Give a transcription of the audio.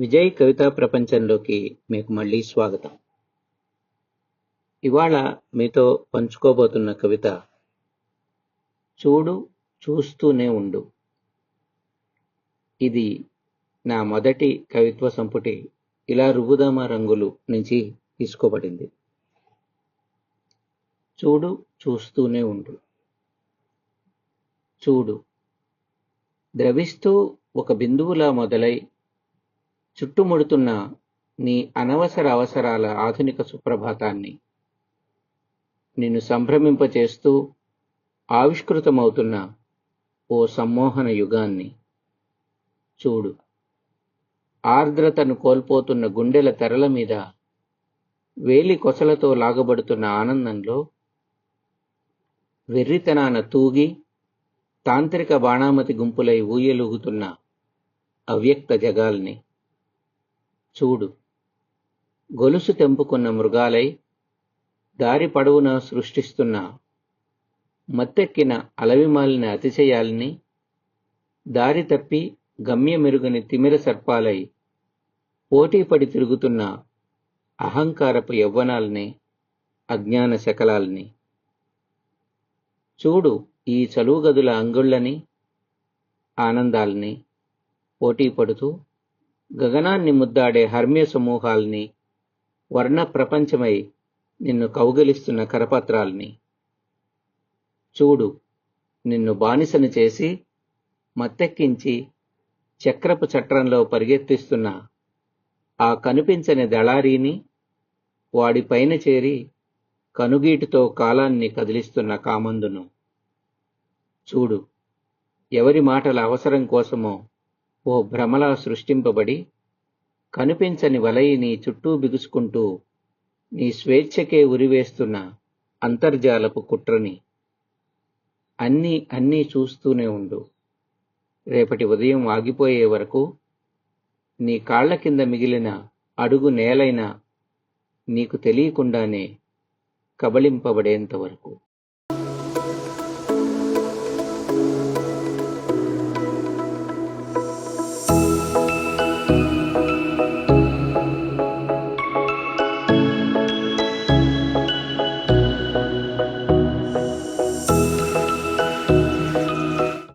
విజయ్ కవితా ప్రపంచంలోకి మీకు మళ్ళీ స్వాగతం. ఇవాళ మీతో పంచుకోబోతున్న కవిత చూడు చూస్తూనే ఉండు. ఇది నా మొదటి కవిత్వ సంపుటి ఇలా రువ్వుదామా రంగులు నుంచి తీసుకోబడింది. చూడు చూస్తూనే ఉండు. చూడు ద్రవిస్తూ ఒక బిందువులా మొదలై చుట్టుముడుతున్న నీ అనవసర అవసరాల ఆధునిక సుప్రభాతాన్ని నిన్ను సంభ్రమింపచేస్తూ ఆవిష్కృతమవుతున్న ఓ సమ్మోహన యుగాన్ని చూడు. ఆర్ద్రతను కోల్పోతున్న గుండెల తెరల మీద వేలి కొసలతో లాగబడుతున్న ఆనందంలో వెర్రితనాన తూగి తాంత్రిక బాణామతి గుంపులై ఊయలుగుతున్న అవ్యక్త జగాల్ని చూడు. గొలుసు తెంపుకున్న మృగాలై దారి పడవున సృష్టిస్తున్న మత్తెక్కిన అలవిమాలిన అతిశయాల్ని దారి తప్పి గమ్యమెరుగని తిమిర సర్పాలై పోటీపడి తిరుగుతున్న అహంకారపు యవ్వనాల్ని అజ్ఞాన శకలాల్ని. చూడు ఈ చలువుగదుల అంగుళ్ళని ఆనందాల్ని పోటీ పడుతూ గగనాన్ని ముద్దాడే హర్మ్య సమూహాల్ని వర్ణ ప్రపంచమై నిన్ను కౌగలిస్తున్న కరపత్రాల్ని. చూడు నిన్ను బానిసను చేసి మత్తెక్కించి చక్రపు చట్రంలో పరిగెత్తిస్తున్న ఆ కనిపించని దళారీని వాడిపైన చేరి కనుగీటితో కాలాన్ని కదిలిస్తున్న కామందును. చూడు ఎవరి మాటల అవసరం కోసమో ఓ భ్రమలా సృష్టింపబడి కనిపించని వలయి నీ చుట్టూ బిగుసుకుంటూ నీ స్వేచ్ఛకే ఉరివేస్తున్న అంతర్జాలపు కుట్రని అన్నీ అన్నీ చూస్తూనే ఉండు. రేపటి ఉదయం ఆగిపోయే వరకు నీ కాళ్ళ కింద మిగిలిన అడుగు నేలైన నీకు తెలియకుండానే కబళింపబడేంత వరకు.